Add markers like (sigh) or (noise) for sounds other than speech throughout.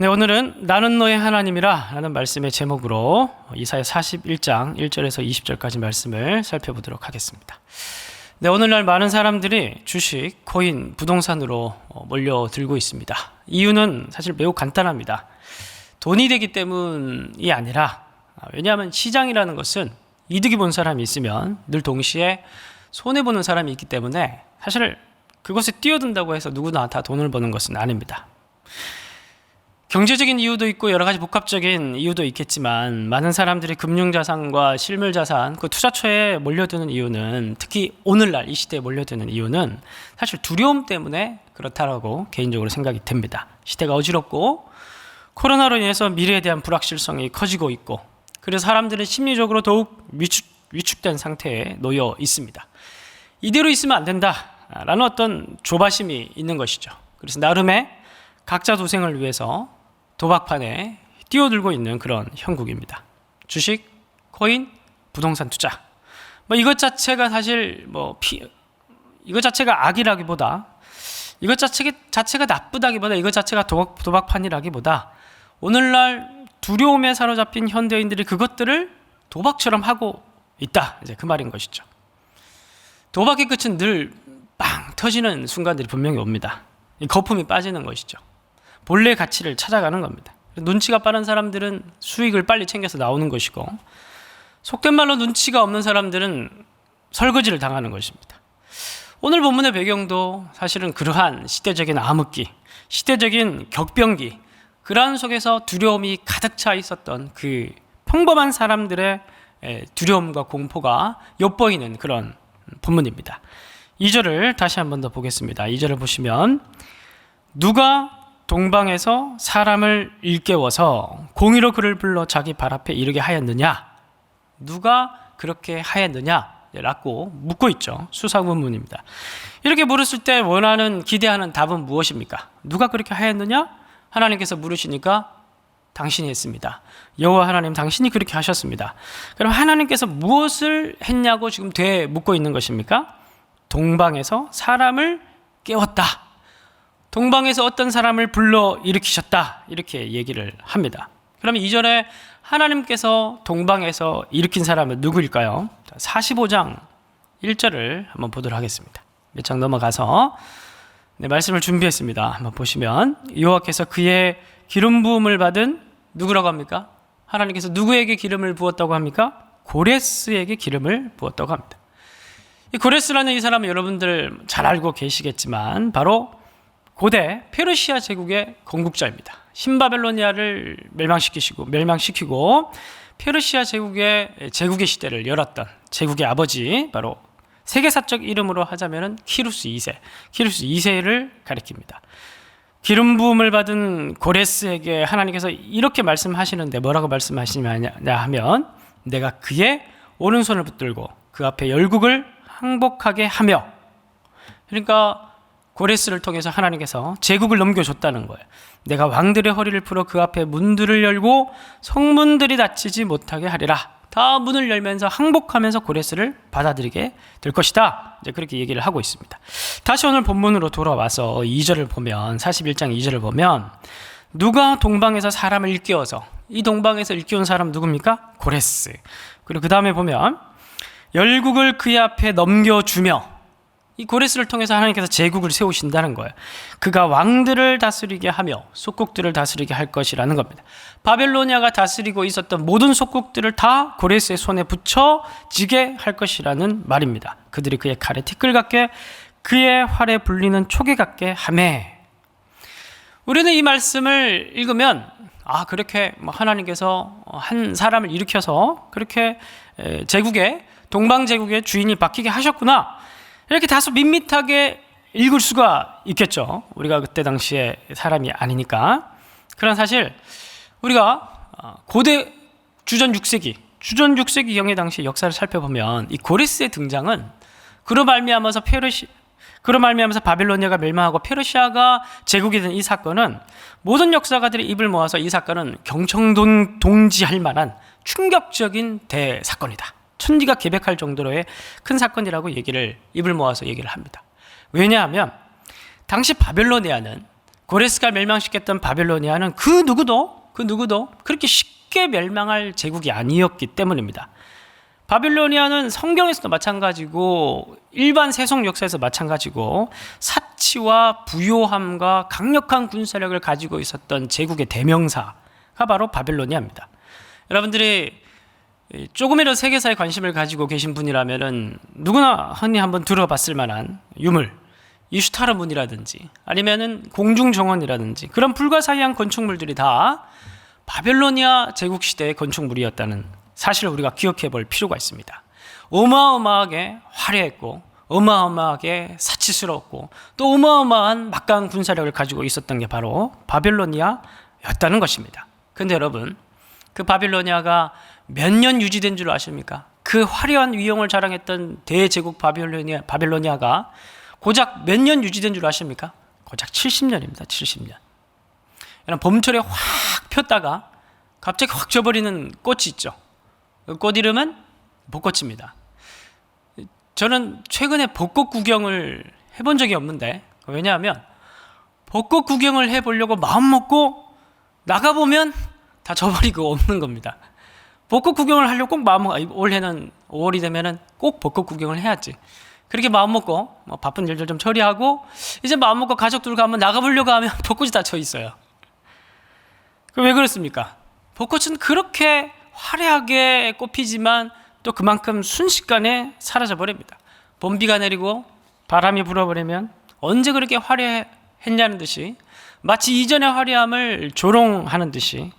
네, 오늘은 나는 너의 하나님이라 라는 말씀의 제목으로 이사야 41장 1절에서 20절까지 말씀을 살펴보도록 하겠습니다. 네, 오늘날 많은 사람들이 주식, 코인, 부동산으로 어, 몰려들고 있습니다. 이유는 사실 매우 간단합니다. 돈이 되기 때문이 아니라 아, 왜냐하면 시장이라는 것은 이득이 본 사람이 있으면 늘 동시에 손해 보는 사람이 있기 때문에 사실 그것에 뛰어든다고 해서 누구나 다 돈을 버는 것은 아닙니다. 경제적인 이유도 있고 여러 가지 복합적인 이유도 있겠지만 많은 사람들이 금융자산과 실물자산 그 투자처에 몰려드는 이유는 특히 오늘날 이 시대에 몰려드는 이유는 사실 두려움 때문에 그렇다라고 개인적으로 생각이 됩니다. 시대가 어지럽고 코로나로 인해서 미래에 대한 불확실성이 커지고 있고 그래서 사람들은 심리적으로 더욱 위축, 위축된 상태에 놓여 있습니다. 이대로 있으면 안 된다라는 어떤 조바심이 있는 것이죠. 그래서 나름의 각자 도생을 위해서 도박판에 뛰어들고 있는 그런 형국입니다. 주식, 코인, 부동산 투자. 뭐 이것 자체가 사실 뭐 피, 이것 자체가 악이라기보다 이것 자체가, 자체가 나쁘다기보다 이것 자체가 도박, 도박판이라기보다 오늘날 두려움에 사로잡힌 현대인들이 그것들을 도박처럼 하고 있다. 이제 그 말인 것이죠. 도박의 끝은 늘 빵 터지는 순간들이 분명히 옵니다. 이 거품이 빠지는 것이죠. 본래 가치를 찾아가는 겁니다. 눈치가 빠른 사람들은 수익을 빨리 챙겨서 나오는 것이고 속된 말로 눈치가 없는 사람들은 설거지를 당하는 것입니다. 오늘 본문의 배경도 사실은 그러한 시대적인 암흑기, 시대적인 격변기, 그러한 속에서 두려움이 가득 차 있었던 그 평범한 사람들의 두려움과 공포가 엿보이는 그런 본문입니다. 2절을 다시 한 번 더 보겠습니다. 2절을 보시면 누가 동방에서 사람을 일깨워서 공의로 그를 불러 자기 발 앞에 이르게 하였느냐? 누가 그렇게 하였느냐? 라고 묻고 있죠. 수사문문입니다. 이렇게 물었을 때 원하는 기대하는 답은 무엇입니까? 누가 그렇게 하였느냐? 하나님께서 물으시니까 당신이 했습니다. 여호와 하나님 당신이 그렇게 하셨습니다. 그럼 하나님께서 무엇을 했냐고 지금 되 묻고 있는 것입니까? 동방에서 사람을 깨웠다. 동방에서 어떤 사람을 불러 일으키셨다. 이렇게 얘기를 합니다. 그러면 이전에 하나님께서 동방에서 일으킨 사람은 누구일까요? 45장 1절을 한번 보도록 하겠습니다. 몇 장 넘어가서 네, 말씀을 준비했습니다. 한번 보시면 여호와께서 그의 기름 부음을 받은 누구라고 합니까? 하나님께서 누구에게 기름을 부었다고 합니까? 고레스에게 기름을 부었다고 합니다. 이 고레스라는 이 사람은 여러분들 잘 알고 계시겠지만 바로 고대 페르시아 제국의 건국자입니다. 신바벨로니아를 멸망시키시고 멸망시키고 페르시아 제국의 제국의 시대를 열었던 제국의 아버지 바로 세계사적 이름으로 하자면은 키루스 2세, 키루스 2세를 가리킵니다. 기름 부음을 받은 고레스에게 하나님께서 이렇게 말씀하시는데 뭐라고 말씀하시냐 하면 내가 그의 오른손을 붙들고 그 앞에 열국을 항복하게 하며 그러니까 고레스를 통해서 하나님께서 제국을 넘겨줬다는 거예요. 내가 왕들의 허리를 풀어 그 앞에 문들을 열고 성문들이 닫히지 못하게 하리라. 다 문을 열면서 항복하면서 고레스를 받아들이게 될 것이다. 이제 그렇게 얘기를 하고 있습니다. 다시 오늘 본문으로 돌아와서 2절을 보면 41장 2절을 보면 누가 동방에서 사람을 일깨워서 이 동방에서 일깨운 사람 누굽니까? 고레스. 그리고 그 다음에 보면 열국을 그의 앞에 넘겨주며 이 고레스를 통해서 하나님께서 제국을 세우신다는 거예요. 그가 왕들을 다스리게 하며 속국들을 다스리게 할 것이라는 겁니다. 바벨로니아가 다스리고 있었던 모든 속국들을 다 고레스의 손에 붙여 지게 할 것이라는 말입니다. 그들이 그의 칼에 티끌 같게 그의 활에 불리는 초계 같게 하매 우리는 이 말씀을 읽으면 아 그렇게 뭐 하나님께서 한 사람을 일으켜서 그렇게 제국의 동방 제국의 주인이 바뀌게 하셨구나 이렇게 다소 밋밋하게 읽을 수가 있겠죠. 우리가 그때 당시에 사람이 아니니까. 그런 사실 우리가 어, 고대 주전 6세기, 주전 6세기 경의 당시 역사를 살펴보면 이 고레스의 등장은 그로 말미암아서 페르시 그로 말미암아서 바빌로니아가 멸망하고 페르시아가 제국이 된 이 사건은 모든 역사가들이 입을 모아서 이 사건은 경청동 동지할 만한 충격적인 대사건이다. 천지가 개백할 정도로의 큰 사건이라고 얘기를 입을 모아서 얘기를 합니다. 왜냐하면 당시 바벨로니아는 고레스가 멸망시켰던 바벨로니아는 그 누구도 그 누구도 그렇게 쉽게 멸망할 제국이 아니었기 때문입니다. 바빌로니아는 성경에서도 마찬가지고 일반 세속 역사에서 마찬가지고 사치와 부요함과 강력한 군사력을 가지고 있었던 제국의 대명사가 바로 바빌로니아입니다. 여러분들이 조금이라도 세계사에 관심을 가지고 계신 분이라면은 누구나 흔히 한번 들어봤을 만한 유물 이슈타르 문이라든지 아니면은 공중 정원이라든지 그런 불가사의한 건축물들이 다 바벨로니아 제국 시대의 건축물이었다는 사실을 우리가 기억해 볼 필요가 있습니다. 어마어마하게 화려했고 어마어마하게 사치스러웠고 또 어마어마한 막강한 군사력을 가지고 있었던 게 바로 바벨로니아였다는 것입니다. 근데 여러분 그 바빌로니아가 몇 년 유지된 줄 아십니까? 그 화려한 위용을 자랑했던 대제국 바빌로니아, 바빌로니아가 고작 몇 년 유지된 줄 아십니까? 고작 70년입니다. 70년. 봄철에 확 폈다가 갑자기 확 져버리는 꽃이 있죠. 꽃 이름은 벚꽃입니다. 저는 최근에 벚꽃 구경을 해본 적이 없는데 왜냐하면 벚꽃 구경을 해보려고 마음 먹고 나가보면 다 져버리고 없는 겁니다. 벚꽃 구경을 하려고 꼭 마음 먹 올해는 5월이 되면은 꼭 벚꽃 구경을 해야지. 그렇게 마음 먹고 뭐 바쁜 일들 좀 처리하고 이제 마음 먹고 가족들과 한번 나가보려고 하면 (laughs) 벚꽃이 다져 있어요. 왜 그렇습니까? 벚꽃은 그렇게 화려하게 꽃피지만 또 그만큼 순식간에 사라져 버립니다. 봄비가 내리고 바람이 불어버리면 언제 그렇게 화려했냐는 듯이 마치 이전의 화려함을 조롱하는 듯이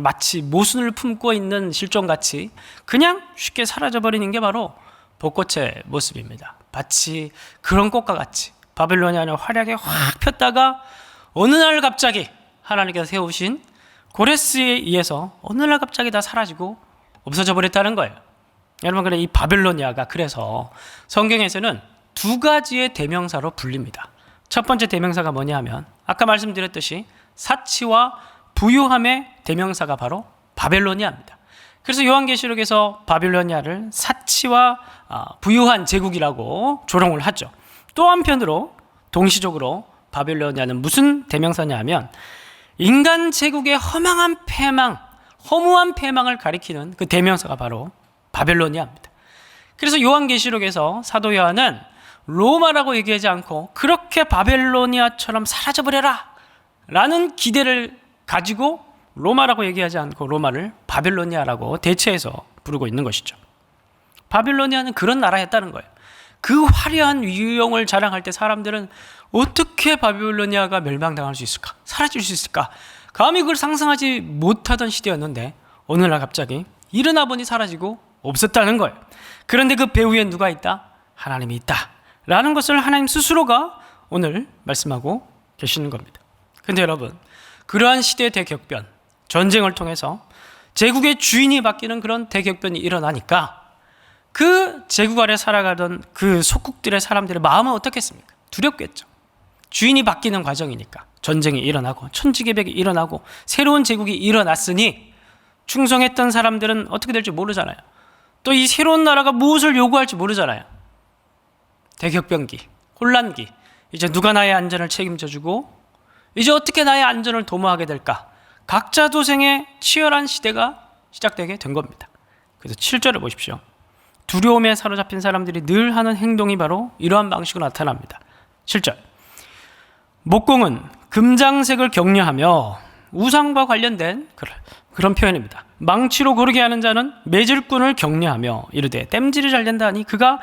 마치 모순을 품고 있는 실종같이 그냥 쉽게 사라져 버리는 게 바로 벚꽃의 모습입니다. 마치 그런 꽃과 같이 바벨로니아는 화려하게 확 폈다가 어느 날 갑자기 하나님께서 세우신 고레스에 의해서 어느 날 갑자기 다 사라지고 없어져 버렸다는 거예요. 여러분 그래 이 바벨로니아가 그래서 성경에서는 두 가지의 대명사로 불립니다. 첫 번째 대명사가 뭐냐면 아까 말씀드렸듯이 사치와 부유함의 대명사가 바로 바벨로니아입니다. 그래서 요한계시록에서 바빌로니아를 사치와 아, 부유한 제국이라고 조롱을 하죠. 또 한편으로 동시적으로 바빌로니아는 무슨 대명사냐면 인간 제국의 허망한 패망, 허무한 패망을 가리키는 그 대명사가 바로 바벨로니아입니다. 그래서 요한계시록에서 사도 요한은 로마라고 얘기하지 않고 그렇게 바벨로니아처럼 사라져버려라 라는 기대를 가지고 로마라고 얘기하지 않고 로마를 바벨로니아라고 대체해서 부르고 있는 것이죠. 바벨로니아는 그런 나라였다는 거예요. 그 화려한 위용을 자랑할 때 사람들은 어떻게 바빌로니아가 멸망당할 수 있을까? 사라질 수 있을까? 감히 그걸 상상하지 못하던 시대였는데 오늘날 갑자기 일어나 보니 사라지고 없었다는 거예요. 그런데 그 배후에 누가 있다? 하나님이 있다. 라는 것을 하나님 스스로가 오늘 말씀하고 계시는 겁니다. 근데 여러분, 그러한 시대의 대격변, 전쟁을 통해서 제국의 주인이 바뀌는 그런 대격변이 일어나니까 그 제국 아래 살아가던 그 속국들의 사람들의 마음은 어떻겠습니까? 두렵겠죠. 주인이 바뀌는 과정이니까 전쟁이 일어나고 천지개벽이 일어나고 새로운 제국이 일어났으니 충성했던 사람들은 어떻게 될지 모르잖아요. 또 이 새로운 나라가 무엇을 요구할지 모르잖아요. 대격변기, 혼란기. 이제 누가 나의 안전을 책임져주고 이제 어떻게 나의 안전을 도모하게 될까? 각자 도생의 치열한 시대가 시작되게 된 겁니다. 그래서 7절을 보십시오. 두려움에 사로잡힌 사람들이 늘 하는 행동이 바로 이러한 방식으로 나타납니다. 7절. 목공은 금장색을 격려하며 우상과 관련된 그런 표현입니다. 망치로 고르게 하는 자는 매질꾼을 격려하며 이르되 땜질이 잘 된다니 그가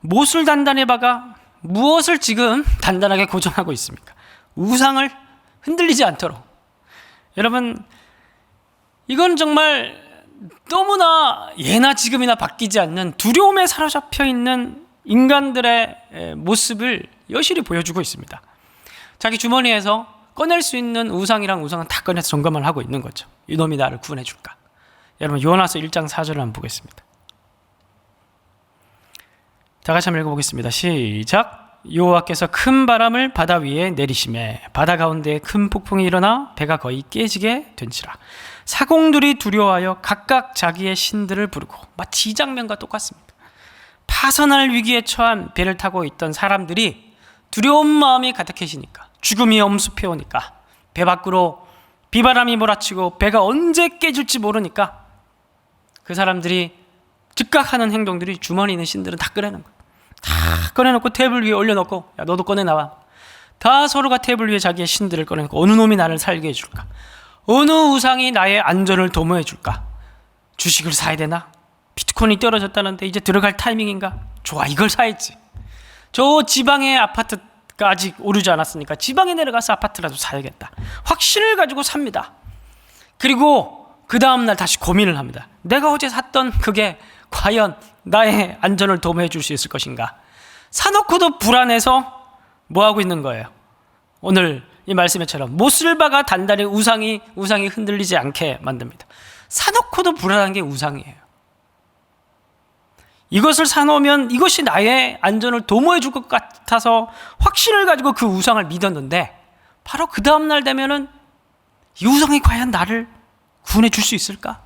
못을 단단히 박아 무엇을 지금 단단하게 고정하고 있습니까? 우상을 흔들리지 않도록. 여러분, 이건 정말 너무나 예나 지금이나 바뀌지 않는 두려움에 사로잡혀 있는 인간들의 모습을 여실히 보여주고 있습니다. 자기 주머니에서 꺼낼 수 있는 우상이랑 우상은 다 꺼내서 점검을 하고 있는 거죠. 이놈이 나를 구원해 줄까? 여러분 요나서 1장 4절을 한번 보겠습니다. 다 같이 한번 읽어보겠습니다. 시작. 여호와께서 큰 바람을 바다 위에 내리심에 바다 가운데 큰 폭풍이 일어나 배가 거의 깨지게 된지라 사공들이 두려워하여 각각 자기의 신들을 부르고 마치 이 장면과 똑같습니다. 파선할 위기에 처한 배를 타고 있던 사람들이 두려운 마음이 가득해지니까 죽음이 엄습해 오니까 배 밖으로 비바람이 몰아치고 배가 언제 깨질지 모르니까 그 사람들이 즉각 하는 행동들이 주머니 있는 신들은 다 꺼내는 거야. 다 꺼내놓고 테이블 위에 올려놓고 야 너도 꺼내 나와. 다 서로가 테이블 위에 자기의 신들을 꺼내놓고 어느 놈이 나를 살게 해줄까? 어느 우상이 나의 안전을 도모해 줄까? 주식을 사야 되나? 비트코인이 떨어졌다는데 이제 들어갈 타이밍인가? 좋아 이걸 사야지. 저 지방의 아파트 가 아직 오르지 않았으니까 지방에 내려가서 아파트라도 사야겠다. 확신을 가지고 삽니다. 그리고 그 다음날 다시 고민을 합니다. 내가 어제 샀던 그게 과연 나의 안전을 도모해 줄 수 있을 것인가? 사놓고도 불안해서 뭐 하고 있는 거예요? 오늘 이 말씀에처럼 못쓸 바가 단단히 우상이 우상이 흔들리지 않게 만듭니다. 사놓고도 불안한 게 우상이에요. 이것을 사놓으면 이것이 나의 안전을 도모해 줄 것 같아서 확신을 가지고 그 우상을 믿었는데 바로 그 다음날 되면은 이 우상이 과연 나를 구원해 줄 수 있을까?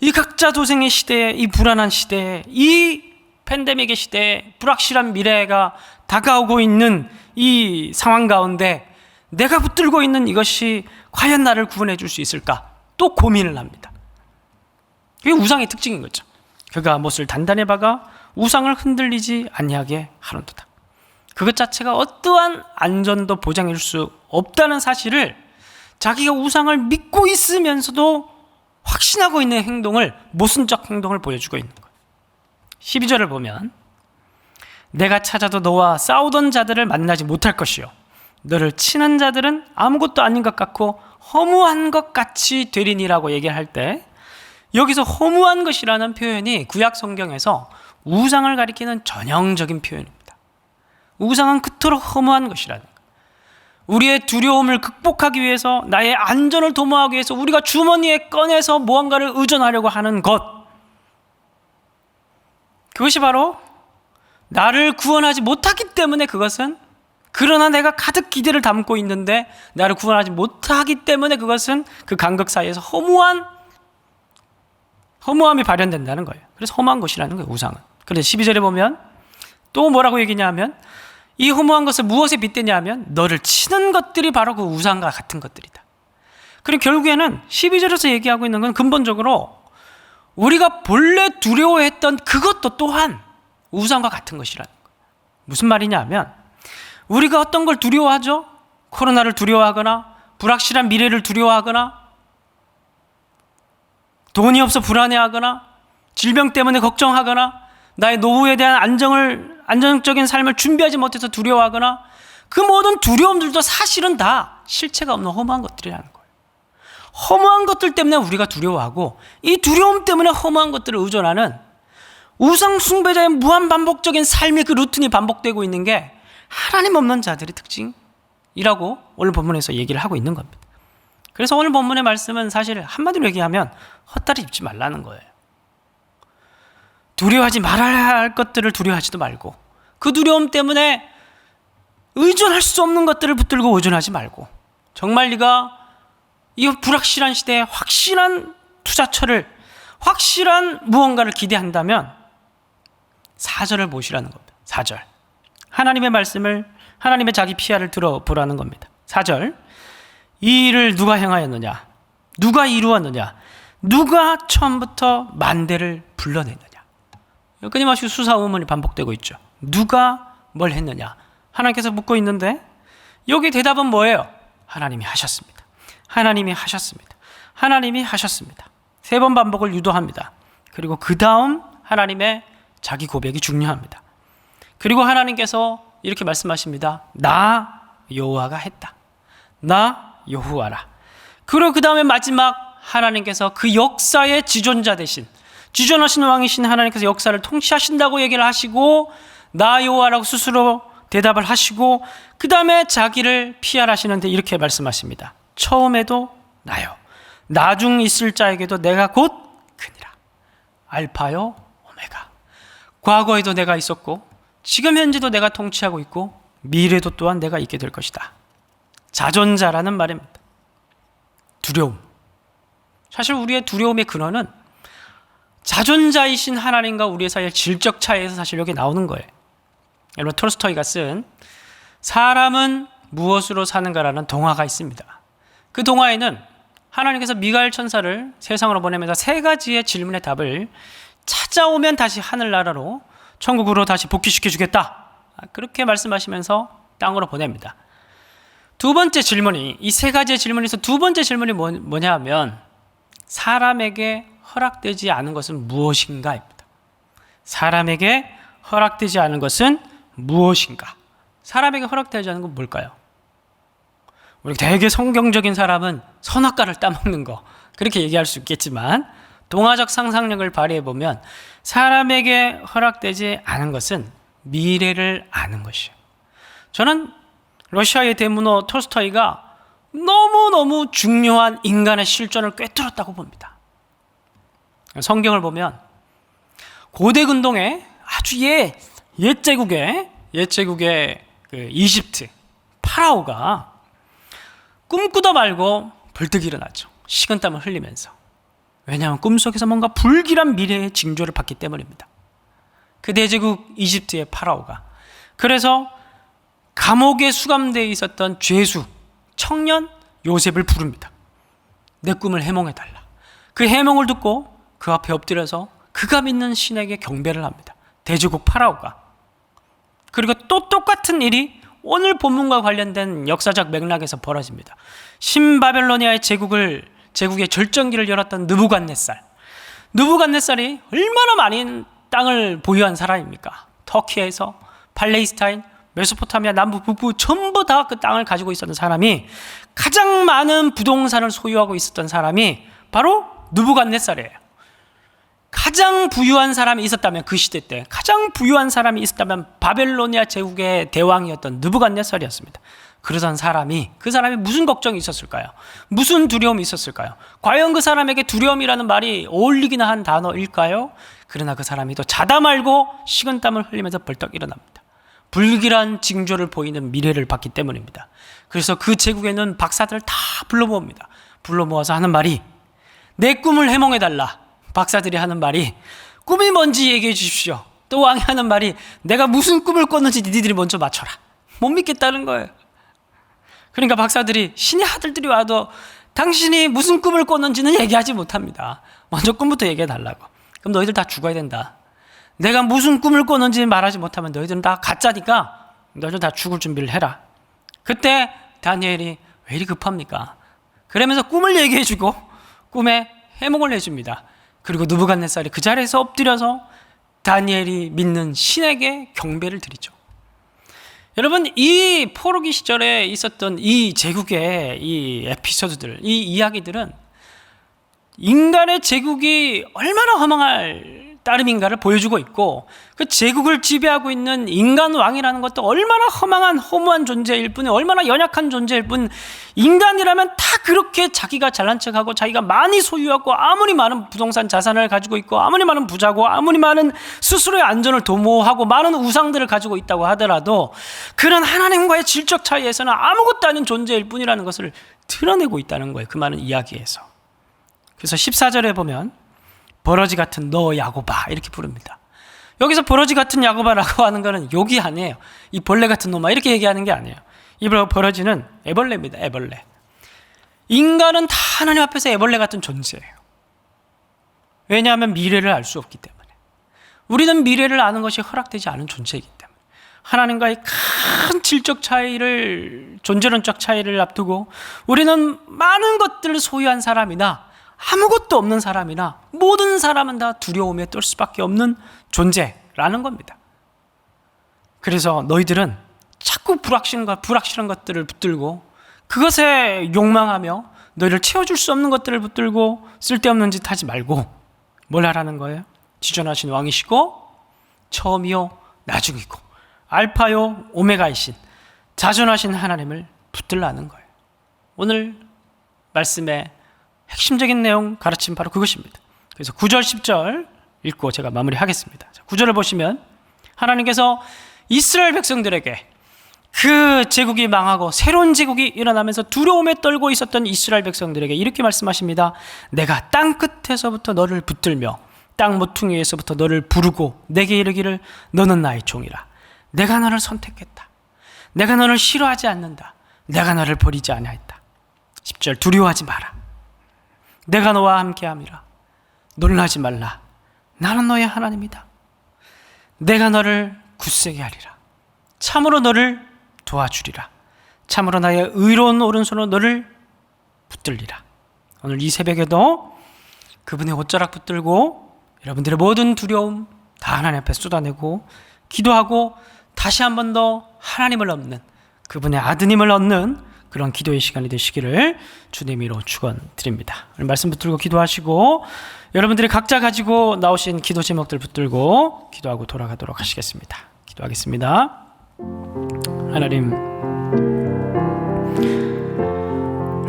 이 각자 도생의 시대에 이 불안한 시대에 이 팬데믹의 시대에 불확실한 미래가 다가오고 있는 이 상황 가운데 내가 붙들고 있는 이것이 과연 나를 구원해 줄 수 있을까? 또 고민을 합니다. 그게 우상의 특징인 거죠. 그가 못을 단단히 박아 우상을 흔들리지 아니하게 하는도다. 그것 자체가 어떠한 안전도 보장해 줄 수 없다는 사실을 자기가 우상을 믿고 있으면서도 확신하고 있는 행동을 모순적 행동을 보여주고 있는 거예요. 12절을 보면 내가 찾아도 너와 싸우던 자들을 만나지 못할 것이요 너를 치는 자들은 아무것도 아닌 것 같고 허무한 것 같이 되리니라고 얘기할 때 여기서 허무한 것이라는 표현이 구약 성경에서 우상을 가리키는 전형적인 표현입니다. 우상은 그토록 허무한 것이라는 것. 우리의 두려움을 극복하기 위해서 나의 안전을 도모하기 위해서 우리가 주머니에 꺼내서 무언가를 의존하려고 하는 것. 그것이 바로 나를 구원하지 못하기 때문에 그것은 그러나 내가 가득 기대를 담고 있는데 나를 구원하지 못하기 때문에 그것은 그 간극 사이에서 허무한 허무함이 발현된다는 거예요. 그래서 허무한 것이라는 거예요, 우상은. 그런데 12절에 보면 또 뭐라고 얘기냐면 이 허무한 것을 무엇에 빗대냐 하면 너를 치는 것들이 바로 그 우상과 같은 것들이다. 그리고 결국에는 12절에서 얘기하고 있는 건 근본적으로 우리가 본래 두려워했던 그것도 또한 우상과 같은 것이라는 거예요. 무슨 말이냐 하면 우리가 어떤 걸 두려워하죠? 코로나를 두려워하거나 불확실한 미래를 두려워하거나 돈이 없어 불안해하거나 질병 때문에 걱정하거나 나의 노후에 대한 안정을 안정적인 삶을 준비하지 못해서 두려워하거나 그 모든 두려움들도 사실은 다 실체가 없는 허무한 것들이라는 거예요. 허무한 것들 때문에 우리가 두려워하고 이 두려움 때문에 허무한 것들을 의존하는 우상 숭배자의 무한 반복적인 삶의 그 루틴이 반복되고 있는 게 하나님 없는 자들의 특징이라고 오늘 본문에서 얘기를 하고 있는 겁니다. 그래서 오늘 본문의 말씀은 사실 한마디로 얘기하면 헛다리 입지 말라는 거예요. 두려워하지 말아야 할 것들을 두려워하지도 말고 그 두려움 때문에 의존할 수 없는 것들을 붙들고 의존하지 말고 정말 네가 이 불확실한 시대에 확실한 투자처를 확실한 무언가를 기대한다면 사절을 보시라는 겁니다. 사절 하나님의 말씀을 하나님의 자기 피아를 들어보라는 겁니다. 사절 이 일을 누가 행하였느냐? 누가 이루었느냐? 누가 처음부터 만대를 불러냈느냐? 끊임없이 수사 의문이 반복되고 있죠. 누가 뭘 했느냐? 하나님께서 묻고 있는데 여기 대답은 뭐예요? 하나님이 하셨습니다. 하나님이 하셨습니다. 하나님이 하셨습니다. 세 번 반복을 유도합니다. 그리고 그 다음 하나님의 자기 고백이 중요합니다. 그리고 하나님께서 이렇게 말씀하십니다. 나 여호와가 했다. 나 여호와라. 그리고 그 다음에 마지막 하나님께서 그 역사의 지존자 대신 지존하신 왕이신 하나님께서 역사를 통치하신다고 얘기를 하시고 나 여호와라고 스스로 대답을 하시고 그 다음에 자기를 피하라시는데 이렇게 말씀하십니다. 처음에도 나요. 나중 있을 자에게도 내가 곧 그니라. 알파요 오메가. 과거에도 내가 있었고 지금 현재도 내가 통치하고 있고 미래도 또한 내가 있게 될 것이다. 자존자라는 말입니다. 두려움. 사실 우리의 두려움의 근원은 자존자이신 하나님과 우리의 사이의 질적 차이에서 사실 여기 나오는 거예요. 여러분 톨스토이가 쓴 사람은 무엇으로 사는가라는 동화가 있습니다. 그 동화에는 하나님께서 미가엘 천사를 세상으로 보내면서 세 가지의 질문의 답을 찾아오면 다시 하늘나라로 천국으로 다시 복귀시켜 주겠다. 그렇게 말씀하시면서 땅으로 보냅니다. 두 번째 질문이 이 세 가지의 질문에서 두 번째 질문이 뭐, 뭐냐 하면 사람에게 허락되지 않은 것은 무엇인가입니다. 사람에게 허락되지 않은 것은 무엇인가? 사람에게 허락되지 않은 건 뭘까요? 우리 되게 성경적인 사람은 선악과를 따먹는 거 그렇게 얘기할 수 있겠지만 동화적 상상력을 발휘해 보면 사람에게 허락되지 않은 것은 미래를 아는 것이에요. 저는 러시아의 대문호 톨스토이가 너무너무 중요한 인간의 실존을 꿰뚫었다고 봅니다. 성경을 보면 고대 근동에 아주 옛, 옛 제국의 옛 제국의 그 이집트 파라오가 꿈꾸다 말고 벌떡 일어나죠. 식은땀을 흘리면서. 왜냐하면 꿈속에서 뭔가 불길한 미래의 징조를 받기 때문입니다. 그 대제국 이집트의 파라오가. 그래서 감옥에 수감되어 있었던 죄수, 청년 요셉을 부릅니다. 내 꿈을 해몽해 달라. 그 해몽을 듣고 그 앞에 엎드려서 그가 믿는 신에게 경배를 합니다. 대제국 파라오가. 그리고 또 똑같은 일이 오늘 본문과 관련된 역사적 맥락에서 벌어집니다. 신바벨로니아의 제국을 제국의 절정기를 열었던 느부갓네살. 느부갓네살이 얼마나 많은 땅을 보유한 사람입니까? 터키에서 팔레스타인, 메소포타미아 남부 북부 전부 다 그 땅을 가지고 있었던 사람이 가장 많은 부동산을 소유하고 있었던 사람이 바로 느부갓네살이에요. 가장 부유한 사람이 있었다면 그 시대 때 가장 부유한 사람이 있었다면 바벨로니아 제국의 대왕이었던 느부갓네살이었습니다. 그러던 사람이 그 사람이 무슨 걱정이 있었을까요? 무슨 두려움이 있었을까요? 과연 그 사람에게 두려움이라는 말이 어울리기나 한 단어일까요? 그러나 그 사람이 또 자다 말고 식은 땀을 흘리면서 벌떡 일어납니다. 불길한 징조를 보이는 미래를 봤기 때문입니다. 그래서 그 제국에는 박사들을 다 불러 모읍니다. 불러 모아서 하는 말이 내 꿈을 해몽해 달라. 박사들이 하는 말이 꿈이 뭔지 얘기해 주십시오. 또 왕이 하는 말이 내가 무슨 꿈을 꿨는지 니들이 먼저 맞춰라. 못 믿겠다는 거예요. 그러니까 박사들이 신의 아들들이 와도 당신이 무슨 꿈을 꿨는지는 얘기하지 못합니다. 먼저 꿈부터 얘기해 달라고. 그럼 너희들 다 죽어야 된다. 내가 무슨 꿈을 꿨는지 말하지 못하면 너희들은 다 가짜니까 너희들 다 죽을 준비를 해라. 그때 다니엘이 왜 이리 급합니까? 그러면서 꿈을 얘기해 주고 꿈에 해몽을 해줍니다. 그리고 누부갓네살이 그 자리에서 엎드려서 다니엘이 믿는 신에게 경배를 드리죠. 여러분 이 포로기 시절에 있었던 이 제국의 이 에피소드들, 이 이야기들은 인간의 제국이 얼마나 허망할 따름인가를 보여주고 있고 그 제국을 지배하고 있는 인간 왕이라는 것도 얼마나 허망한 허무한 존재일 뿐이 얼마나 연약한 존재일 뿐 인간이라면 다 그렇게 자기가 잘난 척하고 자기가 많이 소유하고 아무리 많은 부동산 자산을 가지고 있고 아무리 많은 부자고 아무리 많은 스스로의 안전을 도모하고 많은 우상들을 가지고 있다고 하더라도 그런 하나님과의 질적 차이에서는 아무것도 아닌 존재일 뿐이라는 것을 드러내고 있다는 거예요. 그 많은 이야기에서. 그래서 14절에 보면 버러지 같은 너 야고바 이렇게 부릅니다. 여기서 버러지 같은 야고바라고 (laughs) 하는 것은 욕이 아니에요. 이 벌레 같은 놈아 이렇게 얘기하는 게 아니에요. 이 버러지는 애벌레입니다. 애벌레. 인간은 다 하나님 앞에서 애벌레 같은 존재예요. 왜냐하면 미래를 알 수 없기 때문에. 우리는 미래를 아는 것이 허락되지 않은 존재이기 때문에. 하나님과의 큰 질적 차이를, 존재론적 차이를 앞두고 우리는 많은 것들을 소유한 사람이나 아무것도 없는 사람이나 모든 사람은 다 두려움에 떨 수밖에 없는 존재라는 겁니다. 그래서 너희들은 자꾸 불확실한, 불확실한 것들을 붙들고 그것에 욕망하며 너희를 채워줄 수 없는 것들을 붙들고 쓸데없는 짓 하지 말고 뭘 하라는 거예요? 지존하신 왕이시고 처음이요 나중이고 알파요 오메가이신 자존하신 하나님을 붙들라는 거예요. 오늘 말씀에 핵심적인 내용 가르침 바로 그것입니다. 그래서 9절 10절 읽고 제가 마무리하겠습니다. 9절을 보시면 하나님께서 이스라엘 백성들에게 그 제국이 망하고 새로운 제국이 일어나면서 두려움에 떨고 있었던 이스라엘 백성들에게 이렇게 말씀하십니다. 내가 땅 끝에서부터 너를 붙들며 땅 모퉁이에서부터 너를 부르고 내게 이르기를 너는 나의 종이라. 내가 너를 선택했다. 내가 너를 싫어하지 않는다. 내가 너를 버리지 아니하였다. 10절 두려워하지 마라. 내가 너와 함께함이라. 놀라지 말라. 나는 너의 하나님이다. 내가 너를 굳세게 하리라. 참으로 너를 도와주리라. 참으로 나의 의로운 오른손으로 너를 붙들리라. 오늘 이 새벽에도 그분의 옷자락 붙들고 여러분들의 모든 두려움 다 하나님 앞에 쏟아내고 기도하고 다시 한 번 더 하나님을 얻는 그분의 아드님을 얻는 그런 기도의 시간이 되시기를 주님으로 축원드립니다. 말씀 붙들고 기도하시고 여러분들이 각자 가지고 나오신 기도 제목들 붙들고 기도하고 돌아가도록 하시겠습니다. 기도하겠습니다. 하나님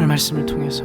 말씀을 통해서